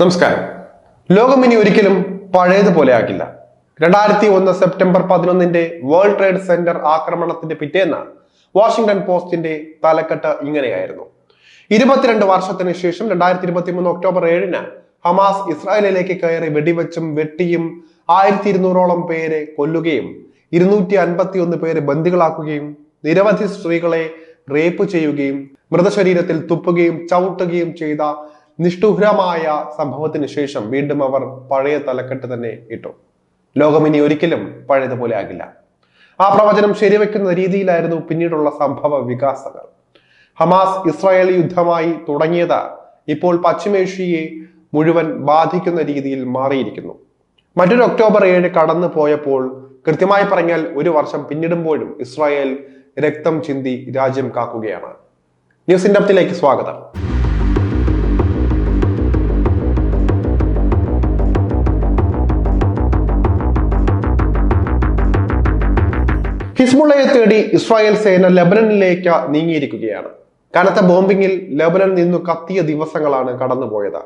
നമസ്കാരം. ലോകം ഇനി ഒരിക്കലും പഴയതുപോലെ ആകില്ല രണ്ടായിരത്തി ഒന്ന് സെപ്റ്റംബർ പതിനൊന്നിന്റെ വേൾഡ് ട്രേഡ് സെന്റർ ആക്രമണത്തിന്റെ പിറ്റേന്ന് വാഷിംഗ്ടൺ പോസ്റ്റിന്റെ തലക്കെട്ട് ഇങ്ങനെയായിരുന്നു. ഇരുപത്തിരണ്ട് വർഷത്തിന് ശേഷം രണ്ടായിരത്തി ഇരുപത്തി മൂന്ന് ഒക്ടോബർ ഏഴിന് ഹമാസ് ഇസ്രായേലിലേക്ക് കയറി വെടിവെച്ചും വെട്ടിയും ആയിരത്തി ഇരുന്നൂറോളം പേരെ കൊല്ലുകയും ഇരുന്നൂറ്റി അൻപത്തി ഒന്ന് പേരെ ബന്ദികളാക്കുകയും നിരവധി സ്ത്രീകളെ റേപ്പ് ചെയ്യുകയും മൃതശരീരത്തിൽ തുപ്പുകയും ചവിട്ടുകയും ചെയ്ത നിഷ്ഠുരമായ സംഭവത്തിന് ശേഷം വീണ്ടും അവർ പഴയ തലക്കെട്ട് തന്നെ ഇട്ടു. ലോകം ഇനി ഒരിക്കലും പഴയതുപോലെ ആകില്ല. ആ പ്രവചനം ശരിവെക്കുന്ന രീതിയിലായിരുന്നു പിന്നീടുള്ള സംഭവ വികാസങ്ങൾ. ഹമാസ് ഇസ്രായേൽ യുദ്ധമായി തുടങ്ങിയത് ഇപ്പോൾ പശ്ചിമേഷ്യയെ മുഴുവൻ ബാധിക്കുന്ന രീതിയിൽ മാറിയിരിക്കുന്നു. മറ്റൊരു ഒക്ടോബർ ഏഴ് കടന്നു പോയപ്പോൾ കൃത്യമായി പറഞ്ഞാൽ ഒരു വർഷം പിന്നിടുമ്പോഴും ഇസ്രായേൽ രക്തം ചിന്തി രാജ്യം കാക്കുകയാണ്. ന്യൂസ് ഇൻഡപ്റ്റിലേക്ക് സ്വാഗതം. ഹിസ്ബുള്ളയെ തേടി ഇസ്രായേൽ സേന ലെബനനിലേക്ക് നീങ്ങിയിരിക്കുകയാണ്. കനത്ത ബോംബിങ്ങിൽ ലെബനൻ നിന്നു കത്തിയ ദിവസങ്ങളാണ് കടന്നുപോയത്.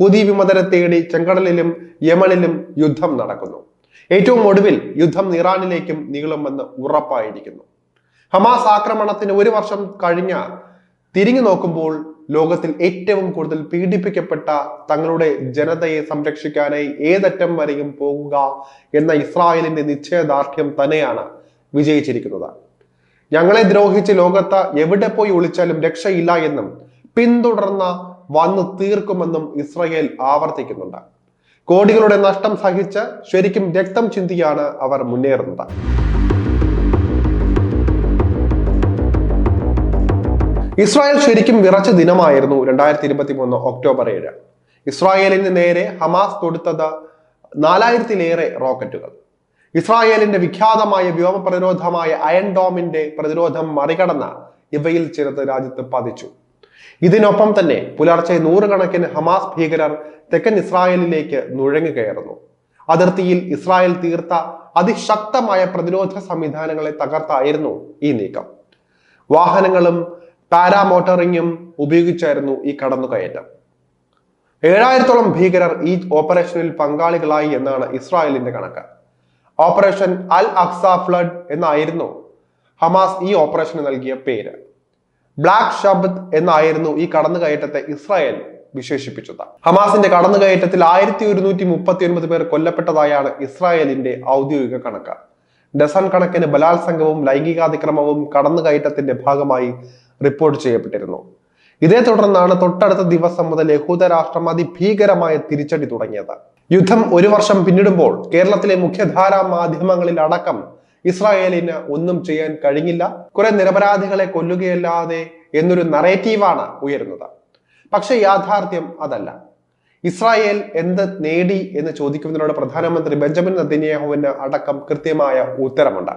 ഹുദി വിമതരെ തേടി ചെങ്കടലിലും യമനിലും യുദ്ധം നടക്കുന്നു. ഏറ്റവും ഒടുവിൽ യുദ്ധം ഇറാനിലേക്കും നീളുമെന്ന് ഉറപ്പായിരിക്കുന്നു. ഹമാസ് ആക്രമണത്തിന് ഒരു വർഷം കഴിഞ്ഞ തിരിഞ്ഞു നോക്കുമ്പോൾ ലോകത്തിൽ ഏറ്റവും കൂടുതൽ പീഡിപ്പിക്കപ്പെട്ട തങ്ങളുടെ ജനതയെ സംരക്ഷിക്കാനായി ഏതറ്റം വരെയും പോകുക എന്ന ഇസ്രായേലിന്റെ നിശ്ചയദാർഢ്യം തന്നെയാണ് വിജയിച്ചിരിക്കുന്നത് ഞങ്ങളെ ദ്രോഹിച്ച് ലോകത്ത് എവിടെ പോയി ഒളിച്ചാലും രക്ഷയില്ല എന്നും പിന്തുടർന്ന വന്നു തീർക്കുമെന്നും ഇസ്രയേൽ ആവർത്തിക്കുന്നുണ്ട്. കോടികളുടെ നഷ്ടം സഹിച്ച് ശരിക്കും രക്തം ചിന്തിയാണ് അവർ മുന്നേറുന്നത്. ഇസ്രായേൽ ശരിക്കും വിറച്ച ദിനമായിരുന്നു രണ്ടായിരത്തി ഇരുപത്തി മൂന്ന് ഒക്ടോബർ ഏഴ്. ഇസ്രായേലിന് നേരെ ഹമാസ് തൊടുത്തത് നാലായിരത്തിലേറെ റോക്കറ്റുകൾ. ഇസ്രായേലിന്റെ വിഖ്യാതമായ വ്യോമ പ്രതിരോധമായ അയൺ ഡോമിന്റെ പ്രതിരോധം മറികടന്ന ഇവയിൽ ചിലത് രാജ്യത്ത് പതിച്ചു. ഇതിനൊപ്പം തന്നെ പുലർച്ചെ നൂറുകണക്കിന് ഹമാസ് ഭീകരർ തെക്കൻ ഇസ്രായേലിലേക്ക് നുഴഞ്ഞു കയറുന്നു. അതിർത്തിയിൽ ഇസ്രായേൽ തീർത്ത അതിശക്തമായ പ്രതിരോധ സംവിധാനങ്ങളെ തകർത്തായിരുന്നു ഈ നീക്കം. വാഹനങ്ങളും പാരാമോട്ടറിങ്ങും ഉപയോഗിച്ചായിരുന്നു ഈ കടന്നുകയറ്റം. ഏഴായിരത്തോളം ഭീകരർ ഈ ഓപ്പറേഷനിൽ പങ്കാളികളായി എന്നാണ് ഇസ്രായേലിന്റെ കണക്ക്. ഓപ്പറേഷൻ അൽ അക്സ ഫ്ലഡ് എന്നായിരുന്നു ഹമാസ് ഈ ഓപ്പറേഷന് നൽകിയ പേര്. ബ്ലാക്ക് ഷബത്ത് എന്നായിരുന്നു ഈ കടന്നുകയറ്റത്തെ ഇസ്രായേൽ വിശേഷിപ്പിച്ചത്. ഹമാസിന്റെ കടന്നുകയറ്റത്തിൽ ആയിരത്തി ഒരുന്നൂറ്റി മുപ്പത്തി ഒൻപത് പേർ കൊല്ലപ്പെട്ടതായാണ് ഇസ്രായേലിന്റെ ഔദ്യോഗിക കണക്ക്. ഡസൺ കണക്കിന് ബലാത്സംഗവും ലൈംഗികാതിക്രമവും കടന്നുകയറ്റത്തിന്റെ ഭാഗമായി റിപ്പോർട്ട് ചെയ്യപ്പെട്ടിരുന്നു. ഇതേ തുടർന്നാണ് തൊട്ടടുത്ത ദിവസം മുതൽ യഹൂദ രാഷ്ട്രം അതിഭീകരമായ തിരിച്ചടി തുടങ്ങിയത്. യുദ്ധം ഒരു വർഷം പിന്നിടുമ്പോൾ കേരളത്തിലെ മുഖ്യധാരാ മാധ്യമങ്ങളിൽ അടക്കം ഇസ്രായേലിന് ഒന്നും ചെയ്യാൻ കഴിഞ്ഞില്ല. കുറെ നിരപരാധികളെ കൊല്ലുകയല്ലാതെ എന്നൊരു നറേറ്റീവാണ് ഉയരുന്നത്. പക്ഷെ യാഥാർത്ഥ്യം അതല്ല. ഇസ്രായേൽ എന്ത് നേടി എന്ന് ചോദിക്കുന്നതിനോട് പ്രധാനമന്ത്രി ബെഞ്ചമിൻ നദിനിയാഹുവിന് അടക്കം കൃത്യമായ ഉത്തരമുണ്ട്.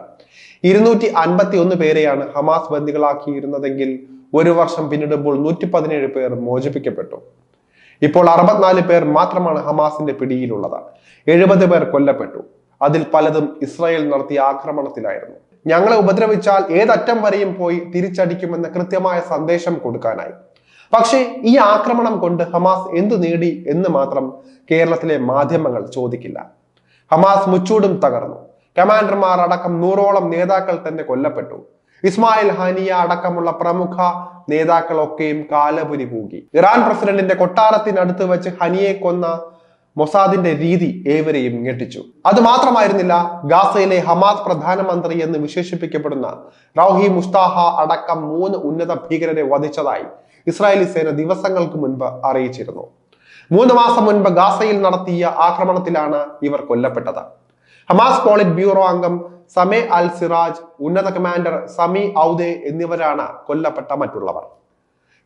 ഇരുന്നൂറ്റി അൻപത്തി ഒന്ന് പേരെയാണ് ഹമാസ് ബന്ദികളാക്കിയിരുന്നതെങ്കിൽ ഒരു വർഷം പിന്നിടുമ്പോൾ നൂറ്റി പതിനേഴ് പേർ മോചിപ്പിക്കപ്പെട്ടു. ഇപ്പോൾ അറുപത്തിനാല് പേർ മാത്രമാണ് ഹമാസിന്റെ പിടിയിലുള്ളത് എഴുപത് പേർ കൊല്ലപ്പെട്ടു. അതിൽ പലതും ഇസ്രായേൽ നടത്തിയ ആക്രമണത്തിലായിരുന്നു. ഞങ്ങളെ ഉപദ്രവിച്ചാൽ ഏതറ്റം വരെയും പോയി തിരിച്ചടിക്കുമെന്ന കൃത്യമായ സന്ദേശം കൊടുക്കാനായി. പക്ഷേ ഈ ആക്രമണം കൊണ്ട് ഹമാസ് എന്തു നേടി എന്ന് മാത്രം കേരളത്തിലെ മാധ്യമങ്ങൾ ചോദിക്കില്ല. ഹമാസ് മുച്ചൂടും തകർന്നു. കമാൻഡർമാർ അടക്കം നൂറോളം നേതാക്കൾ തന്നെ കൊല്ലപ്പെട്ടു. ഇസ്മായിൽ ഹാനിയ അടക്കമുള്ള പ്രമുഖ നേതാക്കളൊക്കെയും കാലപുരി പൂകി ഇറാൻ പ്രസിഡന്റിന്റെ കൊട്ടാരത്തിനടുത്ത് വെച്ച് ഹനിയെ കൊന്ന മൊസാദിന്റെ രീതി ഏവരെയും ഞെട്ടിച്ചു. അത് മാത്രമായിരുന്നില്ല ഗാസയിലെ ഹമാസ് പ്രധാനമന്ത്രി എന്ന് വിശേഷിപ്പിക്കപ്പെടുന്ന റൌഹി മുസ്താഹ അടക്കം മൂന്ന് ഉന്നത ഭീകരരെ വധിച്ചതായി ഇസ്രായേലി സേന ദിവസങ്ങൾക്ക് മുൻപ് അറിയിച്ചിരുന്നു. മൂന്ന് മാസം മുൻപ് ഗാസയിൽ നടത്തിയ ആക്രമണത്തിലാണ് ഇവർ കൊല്ലപ്പെട്ടത്. ഹമാസ് പോളിറ്റ് ബ്യൂറോ അംഗം സമേ അൽ സിറാജ് ഉന്നത കമാൻഡർ സമി ഔദെ എന്നിവരാണ് കൊല്ലപ്പെട്ട മറ്റുള്ളവർ.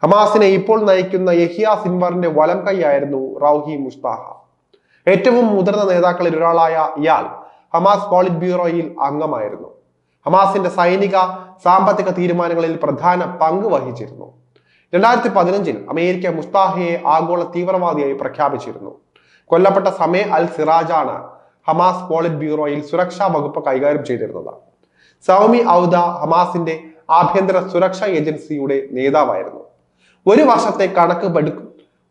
ഹമാസിനെ ഇപ്പോൾ നയിക്കുന്ന യഹിയ സിൻവറിന്റെ വലം കൈയായിരുന്നു റൌഹി മുസ്താഹ. ഏറ്റവും മുതിർന്ന നേതാക്കളിൽ ഒരാളായ ഇയാൾ ഹമാസ് പോളിറ്റ് ബ്യൂറോയിൽ അംഗമായിരുന്നു. ഹമാസിന്റെ സൈനിക സാമ്പത്തിക തീരുമാനങ്ങളിൽ പ്രധാന പങ്ക് വഹിച്ചിരുന്നു. രണ്ടായിരത്തി പതിനഞ്ചിൽ അമേരിക്ക മുസ്താഹയെ ആഗോള തീവ്രവാദിയായി പ്രഖ്യാപിച്ചിരുന്നു. കൊല്ലപ്പെട്ട സമേ അൽ സിറാജാണ് ഹമാസ് പോളിറ്റ് ബ്യൂറോയിൽ സുരക്ഷാ വകുപ്പ് കൈകാര്യം ചെയ്തിരുന്നത് സൗമി ഔദ ഹമാസിന്റെ ആഭ്യന്തര സുരക്ഷാ ഏജൻസിയുടെ നേതാവായിരുന്നു. ഒരു വർഷത്തെ കണക്ക്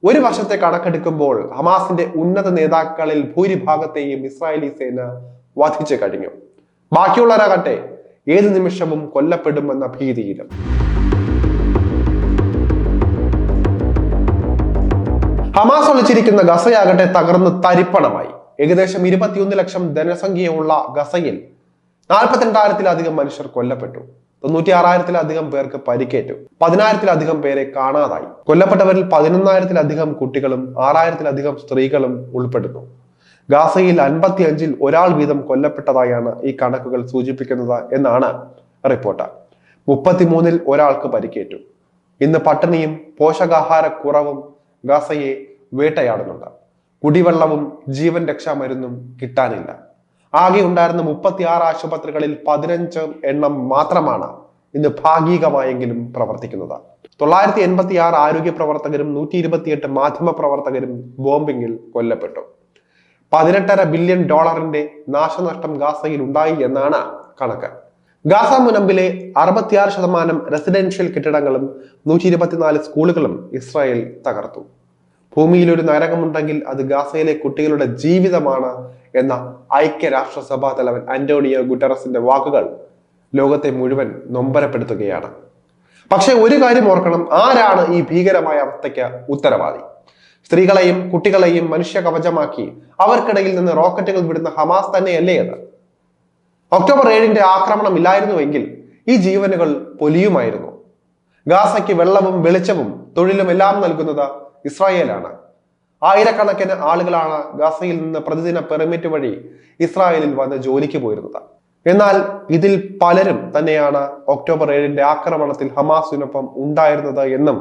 ഒരു വർഷത്തെ കണക്കെടുക്കുമ്പോൾ ഹമാസിന്റെ ഉന്നത നേതാക്കളിൽ ഭൂരിഭാഗത്തെയും ഇസ്രായേലി സേന വധിച്ചു കഴിഞ്ഞു. ബാക്കിയുള്ളവരാകട്ടെ ഏത് നിമിഷവും കൊല്ലപ്പെടുമെന്ന ഭീതിയിലും. ഹമാസ് ഒളിച്ചിരിക്കുന്ന ഗസയാകട്ടെ തകർന്ന് തരിപ്പണമായി. ഏകദേശം ഇരുപത്തിയൊന്ന് ലക്ഷം ജനസംഖ്യയുള്ള ഗസയിൽ നാൽപ്പത്തിരണ്ടായിരത്തിലധികം മനുഷ്യർ കൊല്ലപ്പെട്ടു. തൊണ്ണൂറ്റി ആറായിരത്തിലധികം പേർക്ക് പരിക്കേറ്റു. പതിനായിരത്തിലധികം പേരെ കാണാതായി. കൊല്ലപ്പെട്ടവരിൽ പതിനൊന്നായിരത്തിലധികം കുട്ടികളും ആറായിരത്തിലധികം സ്ത്രീകളും ഉൾപ്പെടുന്നു. ഗാസയിൽ അൻപത്തി അഞ്ചിൽ ഒരാൾ വീതം കൊല്ലപ്പെട്ടതായാണ് ഈ കണക്കുകൾ സൂചിപ്പിക്കുന്നത് എന്നാണ് റിപ്പോർട്ട്. മുപ്പത്തിമൂന്നിൽ ഒരാൾക്ക് പരിക്കേറ്റു. ഇന്ന് പട്ടിണിയും പോഷകാഹാരക്കുറവും ഗാസയെ വേട്ടയാടുന്നുണ്ട്. കുടിവെള്ളവും ജീവൻ രക്ഷാ മരുന്നും കിട്ടാനില്ല. ആകെ ഉണ്ടായിരുന്ന മുപ്പത്തി ആറ് ആശുപത്രികളിൽ പതിനഞ്ച് എണ്ണം മാത്രമാണ് ഇന്ന് ഭാഗികമായെങ്കിലും പ്രവർത്തിക്കുന്നത്. തൊള്ളായിരത്തി എൺപത്തി ആറ് ആരോഗ്യ പ്രവർത്തകരും നൂറ്റി ഇരുപത്തിയെട്ട് മാധ്യമ പ്രവർത്തകരും ബോംബിങ്ങിൽ കൊല്ലപ്പെട്ടു. പതിനെട്ടര ബില്യൺ ഡോളറിന്റെ നാശനഷ്ടം ഗാസയിൽ ഉണ്ടായി എന്നാണ് കണക്ക്. ഗാസ മുനമ്പിലെ അറുപത്തിയാറ് ശതമാനം റെസിഡൻഷ്യൽ കെട്ടിടങ്ങളും നൂറ്റി ഇരുപത്തിനാല് സ്കൂളുകളും ഇസ്രായേൽ തകർത്തു. ഭൂമിയിൽ ഒരു നരകമുണ്ടെങ്കിൽ അത് ഗാസയിലെ കുട്ടികളുടെ ജീവിതമാണ് എന്ന ഐക്യരാഷ്ട്രസഭാ തലവൻ അന്റോണിയോ ഗുട്ടറസിന്റെ വാക്കുകൾ ലോകത്തെ മുഴുവൻ നൊമ്പരപ്പെടുത്തുകയാണ്. പക്ഷെ ഒരു കാര്യം ഓർക്കണം ആരാണ് ഈ ഭീകരമായ അവസ്ഥയ്ക്ക് ഉത്തരവാദി? സ്ത്രീകളെയും കുട്ടികളെയും മനുഷ്യ കവചമാക്കി അവർക്കിടയിൽ നിന്ന് റോക്കറ്റുകൾ വിടുന്ന ഹമാസ് തന്നെയല്ലേ അത്? ഒക്ടോബർ ഏഴിന്റെ ആക്രമണം ഇല്ലായിരുന്നുവെങ്കിൽ ഈ ജീവനുകൾ പൊലിയുമായിരുന്നു. ഗാസയ്ക്ക് വെള്ളവും വെളിച്ചവും തൊഴിലും എല്ലാം നൽകുന്നത് ഇസ്രായേലാണ്. ആയിരക്കണക്കിന് ആളുകളാണ് ഗാസയിൽ നിന്ന് പ്രതിദിന പെർമിറ്റ് വഴി ഇസ്രായേലിൽ വന്ന് ജോലിക്ക് പോയിരുന്നത്. എന്നാൽ ഇതിൽ പലരും തന്നെയാണ് ഒക്ടോബർ ഏഴിന്റെ ആക്രമണത്തിൽ ഹമാസിനൊപ്പം ഉണ്ടായിരുന്നത് എന്നും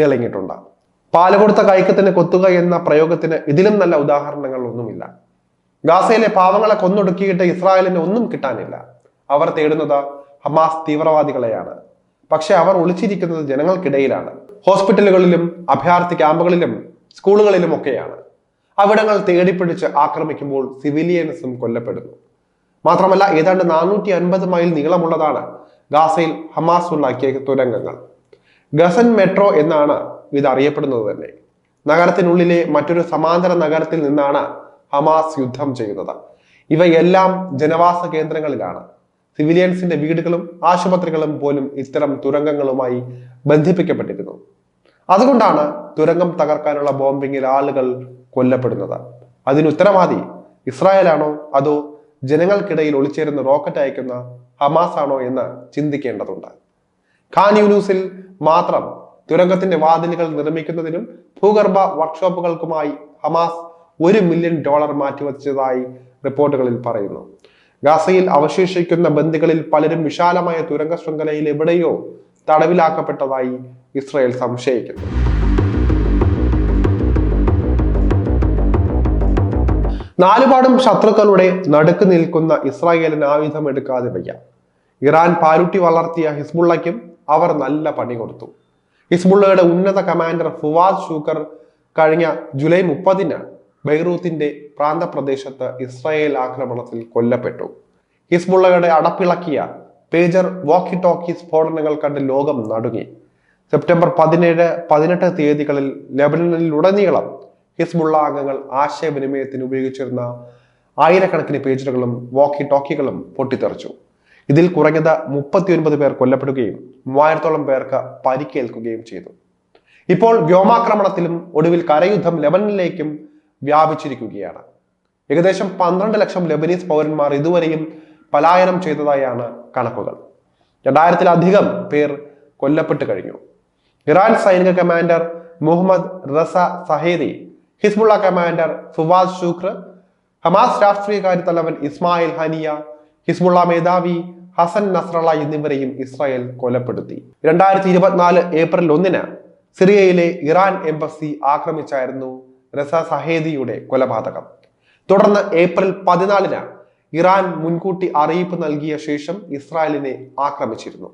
തെളിഞ്ഞിട്ടുണ്ട്. പാൽ കൊടുത്ത കൈക്കത്തിന് കൊത്തുക എന്ന പ്രയോഗത്തിന് ഇതിലും നല്ല ഉദാഹരണങ്ങൾ ഒന്നുമില്ല ഗാസയിലെ പാവങ്ങളെ കൊന്നൊടുക്കിയിട്ട് ഇസ്രായേലിന് ഒന്നും കിട്ടാനില്ല. അവർ തേടുന്നത് ഹമാസ് തീവ്രവാദികളെയാണ്. പക്ഷെ അവർ ഒളിച്ചിരിക്കുന്നത് ജനങ്ങൾക്കിടയിലാണ്. ഹോസ്പിറ്റലുകളിലും അഭയാർത്ഥി ക്യാമ്പുകളിലും സ്കൂളുകളിലും ഒക്കെയാണ്. അവിടങ്ങൾ തേടിപ്പിടിച്ച് ആക്രമിക്കുമ്പോൾ സിവിലിയൻസും കൊല്ലപ്പെടുന്നു. മാത്രമല്ല ഏതാണ്ട് നാനൂറ്റി അൻപത് മൈൽ നീളമുള്ളതാണ് ഗാസയിൽ ഹമാസ് ഉണ്ടാക്കിയ തുരങ്കങ്ങൾ. ഗസൻ മെട്രോ എന്നാണ് ഇത് അറിയപ്പെടുന്നത് തന്നെ. നഗരത്തിനുള്ളിലെ മറ്റൊരു സമാന്തര നഗരത്തിൽ നിന്നാണ് ഹമാസ് യുദ്ധം ചെയ്യുന്നത്. ഇവയെല്ലാം ജനവാസ കേന്ദ്രങ്ങളിലാണ്. സിവിലിയൻസിന്റെ വീടുകളും ആശുപത്രികളും പോലും ഇത്തരം തുരങ്കങ്ങളുമായി ബന്ധിപ്പിക്കപ്പെട്ടിരുന്നു അതുകൊണ്ടാണ് തുരങ്കം തകർക്കാനുള്ള ബോംബിങ്ങിൽ ആളുകൾ കൊല്ലപ്പെടുന്നത്. അതിന് ഉത്തരവാദി ഇസ്രായേലാണോ? അതോ ജനങ്ങൾക്കിടയിൽ ഒളിച്ചേരുന്ന റോക്കറ്റ് അയക്കുന്ന ഹമാസ് ആണോ എന്ന് ചിന്തിക്കേണ്ടതുണ്ട്. ഖാൻ യൂനൂസിൽ മാത്രം തുരങ്കത്തിന്റെ വാതിലുകൾ നിർമ്മിക്കുന്നതിനും ഭൂഗർഭ വർക്ക്ഷോപ്പുകൾക്കുമായി ഹമാസ് ഒരു മില്യൺ ഡോളർ മാറ്റിവെച്ചതായി റിപ്പോർട്ടുകളിൽ പറയുന്നു. ഗാസയിൽ അവശേഷിക്കുന്ന ബന്ദികളിൽ പലരും വിശാലമായ തുരങ്ക ശൃംഖലയിൽ എവിടെയോ തടവിലാക്കപ്പെട്ടതായി ഇസ്രായേൽ സംശയിക്കുന്നു. നാലുപാടും ശത്രുക്കളുടെ നടുക്ക് നിൽക്കുന്ന ഇസ്രായേലിന് ആയുധം എടുക്കാതെ വയ്യ. ഇറാൻ പാലുട്ടി വളർത്തിയ ഹിസ്ബുള്ളയ്ക്കും അവർ നല്ല പണി കൊടുത്തു. ഹിസ്ബുള്ളയുടെ ഉന്നത കമാൻഡർ ഫുവാദ് ഷൂക്കർ കഴിഞ്ഞ ജൂലൈ മുപ്പതിന് ബൈറൂത്തിന്റെ പ്രാന്തപ്രദേശത്ത് ഇസ്രായേൽ ആക്രമണത്തിൽ കൊല്ലപ്പെട്ടു. ഹിസ്ബുള്ളയുടെ അടപ്പിളക്കിയ പേജർ വാക്കി ടോക്കി സ്ഫോടനങ്ങൾ കണ്ട് ലോകം നടുങ്ങി. സെപ്റ്റംബർ പതിനേഴ് പതിനെട്ട് തീയതികളിൽ ലബനനിലുടനീളം ഹിസ്ബുള്ള അംഗങ്ങൾ ആശയവിനിമയത്തിന് ഉപയോഗിച്ചിരുന്ന ആയിരക്കണക്കിന് പേജറുകളും വാക്കി ടോക്കികളും പൊട്ടിത്തെറിച്ചു. ഇതിൽ കുറഞ്ഞത് മുപ്പത്തിയൊൻപത് പേർ കൊല്ലപ്പെടുകയും മൂവായിരത്തോളം പേർക്ക് പരിക്കേൽക്കുകയും ചെയ്തു. ഇപ്പോൾ വ്യോമാക്രമണത്തിലും ഒടുവിൽ കരയുദ്ധം ലബനിലേക്കും വ്യാപിച്ചിരിക്കുകയാണ്. ഏകദേശം പന്ത്രണ്ട് ലക്ഷം ലബനീസ് പൗരന്മാർ ഇതുവരെയും പലായനം ചെയ്തതായാണ് കണക്കുകൾ. രണ്ടായിരത്തിലധികം പേർ കൊല്ലപ്പെട്ട് കഴിഞ്ഞു. ഇറാൻ സൈനിക commander Mohammad Reza Zahedi Hezbollah commander Fuad Shukr Hamas രാഷ്ട്രീയകാര്യ തലവൻ ഇസ്മായിൽ ഹനിയ ഹിസ്ബുള്ള മേധാവി ഹസൻ നസ്രള എന്നിവരെയും ഇസ്രായേൽ കൊലപ്പെടുത്തി. രണ്ടായിരത്തി ഇരുപത്തിനാല് ഏപ്രിൽ ഒന്നിന് സിറിയയിലെ ഇറാൻ എംബസി ആക്രമിച്ചായിരുന്നു റസ സഹേദിയുടെ കൊലപാതകം. തുടർന്ന് ഏപ്രിൽ പതിനാലിന് ഇറാൻ മുൻകൂട്ടി അറിയിപ്പ് നൽകിയ ശേഷം ഇസ്രായേലിനെ ആക്രമിച്ചിരുന്നു.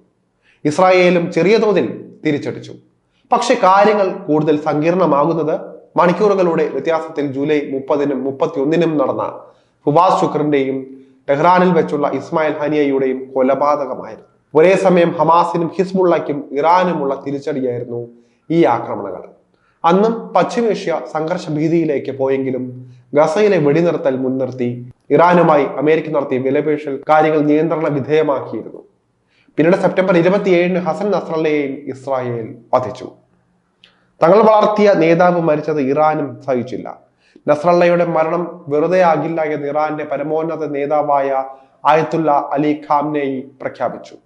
ഇസ്രായേലും ചെറിയ തോതിൽ തിരിച്ചടിച്ചു. പക്ഷെ കാര്യങ്ങൾ കൂടുതൽ സങ്കീർണമാകുന്നത് മണിക്കൂറുകളുടെ വ്യത്യാസത്തിൽ ജൂലൈ മുപ്പതിനും മുപ്പത്തിയൊന്നിനും നടന്ന ഫുവാസ് ശുക്രന്റെയും ടെഹ്റാനിൽ വെച്ചുള്ള ഇസ്മായിൽ ഹനിയയുടെയും കൊലപാതകമായിരുന്നു. ഒരേ സമയം ഹമാസിനും ഹിസ്ബുള്ളയ്ക്കും ഇറാനുമുള്ള തിരിച്ചടിയായിരുന്നു ഈ ആക്രമണങ്ങൾ. അന്നും പശ്ചിമേഷ്യ സംഘർഷ ഭീതിയിലേക്ക് പോയെങ്കിലും ഗസയിലെ വെടിനിർത്തൽ മുൻനിർത്തി ഇറാനുമായി അമേരിക്ക നടത്തിയ വിലപേശൽ കാര്യങ്ങൾ നിയന്ത്രണ വിധേയമാക്കിയിരുന്നു. പിന്നീട് സെപ്റ്റംബർ ഇരുപത്തിയേഴിന് ഹസൻ നസ്രല്ലയെയും ഇസ്രായേൽ വധിച്ചു. തങ്ങൾ വളർത്തിയ നേതാവ് മരിച്ചത് ഇറാനും സഹിച്ചില്ല. നസ്രല്ലയുടെ മരണം വെറുതെ ആകില്ല എന്ന് ഇറാന്റെ പരമോന്നത നേതാവായ ആയത്തുല്ല അലി ഖാംനെയി പ്രഖ്യാപിച്ചു.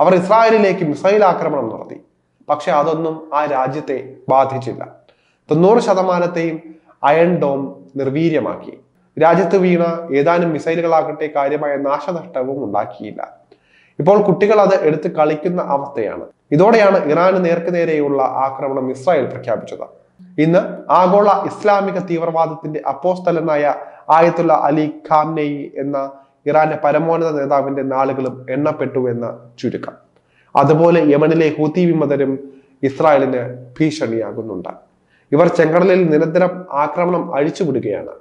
അവർ ഇസ്രായേലിലേക്ക് മിസൈൽ ആക്രമണം നടത്തി. പക്ഷെ അതൊന്നും ആ രാജ്യത്തെ ബാധിച്ചില്ല. തൊണ്ണൂറ് ശതമാനത്തെയും അയൺ ഡോം നിർവീര്യമാക്കി. രാജ്യത്ത് വീണ ഏതാനും മിസൈലുകളാകട്ടെ കാര്യമായ നാശനഷ്ടവും ഉണ്ടാക്കിയില്ല. ഇപ്പോൾ കുട്ടികൾ അത് എടുത്ത് കളിക്കുന്ന അവസ്ഥയാണ്. ഇതോടെയാണ് ഇറാന് നേർക്ക് നേരെയുള്ള ആക്രമണം ഇസ്രായേൽ പ്രഖ്യാപിച്ചത്. ഇന്ന് ആഗോള ഇസ്ലാമിക തീവ്രവാദത്തിന്റെ അപ്പോസ്തലനായ ആയത്തുള്ള അലി ഖാംനെയി എന്ന ഇറാന്റെ പരമോന്നത നേതാവിന്റെ നാളുകളും എണ്ണപ്പെട്ടു എന്ന് ചുരുക്കം. അതുപോലെ യമനിലെ ഹൂത്തി വിമതരും ഇസ്രായേലിന് ഭീഷണിയാകുന്നുണ്ട്. ഇവർ ചെങ്കടലിൽ നിരന്തരം ആക്രമണം അഴിച്ചുവിടുകയാണ്.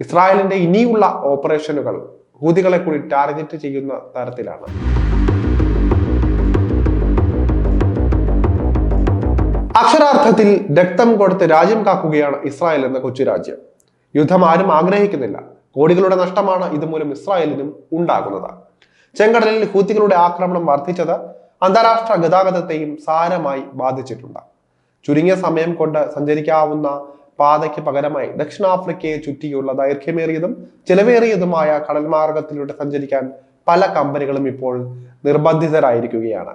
ഇസ്രായേലിന്റെ ഇനിയുള്ള ഓപ്പറേഷനുകൾ ഹൂതികളെ കൂടി ടാർഗറ്റ് ചെയ്യുന്ന തരത്തിലാണ്. അക്ഷരാർത്ഥത്തിൽ രക്തം കൊടുത്ത് രാജ്യം കാക്കുകയാണ് ഇസ്രായേൽ എന്ന കൊച്ചു രാജ്യം. യുദ്ധം ആരും ആഗ്രഹിക്കുന്നില്ല. കോടികളുടെ നഷ്ടമാണ് ഇതുമൂലം ഇസ്രായേലിനും ഉണ്ടാകുന്നത്. ചെങ്കടലിൽ ഹൂത്തികളുടെ ആക്രമണം വർദ്ധിച്ചത് അന്താരാഷ്ട്ര ഗതാഗതത്തെയും സാരമായി ബാധിച്ചിട്ടുണ്ട്. ചുരുങ്ങിയ സമയം കൊണ്ട് സഞ്ചരിക്കാവുന്ന പാതയ്ക്ക് പകരമായി ദക്ഷിണാഫ്രിക്കയെ ചുറ്റിയുള്ള ദൈർഘ്യമേറിയതും ചെലവേറിയതുമായ കടൽ മാർഗത്തിലൂടെ സഞ്ചരിക്കാൻ പല കമ്പനികളും ഇപ്പോൾ നിർബന്ധിതരായിരിക്കുകയാണ്.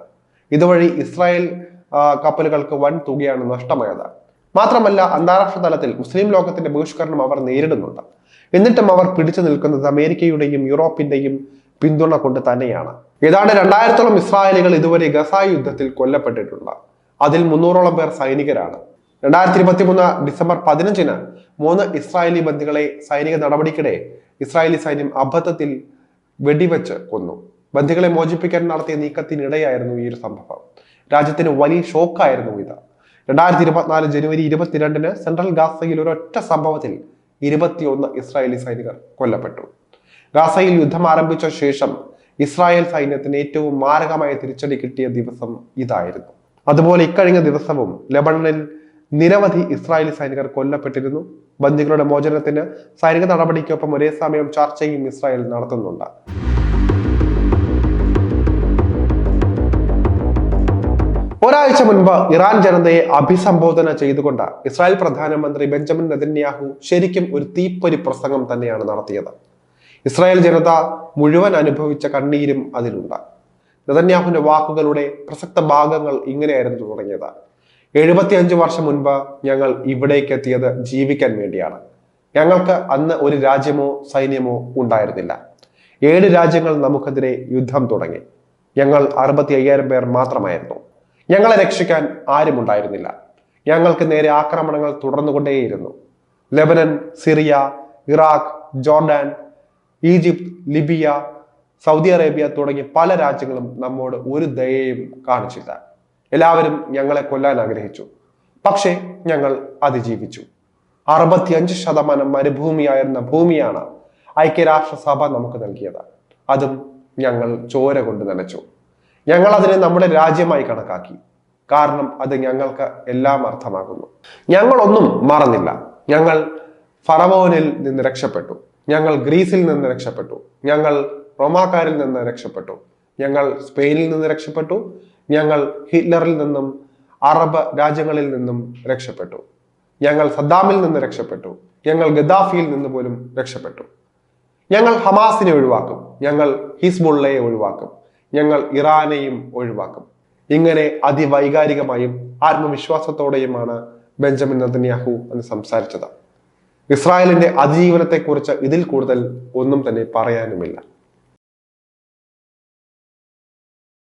ഇതുവഴി ഇസ്രായേൽ കപ്പലുകൾക്ക് വൻ തുകയാണ് നഷ്ടമായത്. മാത്രമല്ല അന്താരാഷ്ട്ര തലത്തിൽ മുസ്ലിം ലോകത്തിന്റെ ബഹിഷ്കരണം അവർ നേരിടുന്നുണ്ട്. എന്നിട്ടും അവർ പിടിച്ചു നിൽക്കുന്നത് അമേരിക്കയുടെയും യൂറോപ്പിന്റെയും പിന്തുണ കൊണ്ട് തന്നെയാണ്. ഏതാണ്ട് രണ്ടായിരത്തോളം ഇസ്രായേലികൾ ഇതുവരെ ഗസ യുദ്ധത്തിൽ കൊല്ലപ്പെട്ടിട്ടുണ്ട്. അതിൽ മുന്നൂറോളം പേർ സൈനികരാണ്. രണ്ടായിരത്തി ഇരുപത്തി മൂന്ന് ഡിസംബർ പതിനഞ്ചിന് മൂന്ന് ഇസ്രായേലി ബന്ദികളെ സൈനിക നടപടിക്കിടെ ഇസ്രായേലി സൈന്യം അബദ്ധത്തിൽ വെടിവെച്ച് കൊന്നു. ബന്ദികളെ മോചിപ്പിക്കാൻ നടത്തിയ നീക്കത്തിനിടെയായിരുന്നു ഈ ഒരു സംഭവം. രാജ്യത്തിന് വലിയ ഷോക്കായിരുന്നു ഇത്. രണ്ടായിരത്തി ഇരുപത്തിനാല് ജനുവരി ഇരുപത്തിരണ്ടിന് സെൻട്രൽ ഗാസയിൽ ഒരൊറ്റ സംഭവത്തിൽ ഇരുപത്തിയൊന്ന് ഇസ്രായേലി സൈനികർ കൊല്ലപ്പെട്ടു. ഗാസയിൽ യുദ്ധം ആരംഭിച്ച ശേഷം ഇസ്രായേൽ സൈന്യത്തിന് ഏറ്റവും മാരകമായ തിരിച്ചടി കിട്ടിയ ദിവസം ഇതായിരുന്നു. അതുപോലെ ഇക്കഴിഞ്ഞ ദിവസവും ലബണനിൽ നിരവധി ഇസ്രായേലി സൈനികർ കൊല്ലപ്പെട്ടിരുന്നു. ബന്ദികളുടെ മോചനത്തിന് സൈനിക നടപടിക്കൊപ്പം ഒരേ സമയം ചർച്ചയും ഇസ്രായേൽ നടത്തുന്നുണ്ട്. ഒരാഴ്ച മുൻപ് ഇറാൻ ജനതയെ അഭിസംബോധന ചെയ്തുകൊണ്ട് ഇസ്രായേൽ പ്രധാനമന്ത്രി ബെഞ്ചമിൻ നെതന്യാഹു ശരിക്കും ഒരു തീപ്പൊരി പ്രസംഗം തന്നെയാണ് നടത്തിയത്. ഇസ്രായേൽ ജനത മുഴുവൻ അനുഭവിച്ച കണ്ണീരും അതിലുണ്ട്. നെതന്യാഹുവിന്റെ വാക്കുകളുടെ പ്രസക്ത ഭാഗങ്ങൾ ഇങ്ങനെയായിരുന്നു തുടങ്ങിയത്. എഴുപത്തിയഞ്ച് വർഷം മുൻപ് ഞങ്ങൾ ഇവിടേക്ക് എത്തിയത് ജീവിക്കാൻ വേണ്ടിയാണ്. ഞങ്ങൾക്ക് അന്ന് ഒരു രാജ്യമോ സൈന്യമോ ഉണ്ടായിരുന്നില്ല. ഏഴ് രാജ്യങ്ങൾ നമുക്കെതിരെ യുദ്ധം തുടങ്ങി. ഞങ്ങൾ അറുപത്തി അയ്യായിരം പേർ മാത്രമായിരുന്നു. ഞങ്ങളെ രക്ഷിക്കാൻ ആരുമുണ്ടായിരുന്നില്ല ഞങ്ങൾക്ക് നേരെ ആക്രമണങ്ങൾ തുടർന്നുകൊണ്ടേയിരുന്നു. Lebanon Syria Iraq Jordan Egypt Libya Saudi Arabia തുടങ്ങിയ പല രാജ്യങ്ങളും നമ്മോട് ഒരു ദയയും കാണിച്ചില്ല. എല്ലാവരും ഞങ്ങളെ കൊല്ലാൻ ആഗ്രഹിച്ചു. പക്ഷേ ഞങ്ങൾ അതിജീവിച്ചു. അറുപത്തിയഞ്ച് ശതമാനം മരുഭൂമിയായിരുന്ന ഭൂമിയാണ് ഐക്യരാഷ്ട്രസഭ നമുക്ക് നൽകിയത്. അതും ഞങ്ങൾ ചോര കൊണ്ട് നനച്ചു. ഞങ്ങൾ അതിനെ നമ്മുടെ രാജ്യമായി കണക്കാക്കി. കാരണം അത് ഞങ്ങൾക്ക് എല്ലാം അർത്ഥമാകുന്നു ഞങ്ങളൊന്നും മറന്നില്ല. ഞങ്ങൾ ഫറവോനിൽ നിന്ന് രക്ഷപ്പെട്ടു. ഞങ്ങൾ ഗ്രീസിൽ നിന്ന് രക്ഷപ്പെട്ടു. ഞങ്ങൾ റോമാക്കാരിൽ നിന്ന് രക്ഷപ്പെട്ടു. ഞങ്ങൾ സ്പെയിനിൽ നിന്ന് രക്ഷപ്പെട്ടു. ഞങ്ങൾ ഹിറ്റ്ലറിൽ നിന്നും അറബ് രാജ്യങ്ങളിൽ നിന്നും രക്ഷപ്പെട്ടു. ഞങ്ങൾ സദ്ദാമിൽ നിന്ന് രക്ഷപ്പെട്ടു. ഞങ്ങൾ ഗദ്ദാഫിയിൽ നിന്ന് പോലും രക്ഷപ്പെട്ടു. ഞങ്ങൾ ഹമാസിനെ ഒഴിവാക്കും. ഞങ്ങൾ ഹിസ്ബുള്ളയെ ഒഴിവാക്കും. ഞങ്ങൾ ഇറാനെയും ഒഴിവാക്കും. ഇങ്ങനെ അതിവൈകാരികമായും ആത്മവിശ്വാസത്തോടെയുമാണ് ബെഞ്ചമിൻ നദന്യാഹു എന്ന് സംസാരിച്ചത്. ഇസ്രായേലിന്റെ അതിജീവനത്തെക്കുറിച്ച് ഇതിൽ കൂടുതൽ ഒന്നും തന്നെ പറയാനുമില്ല.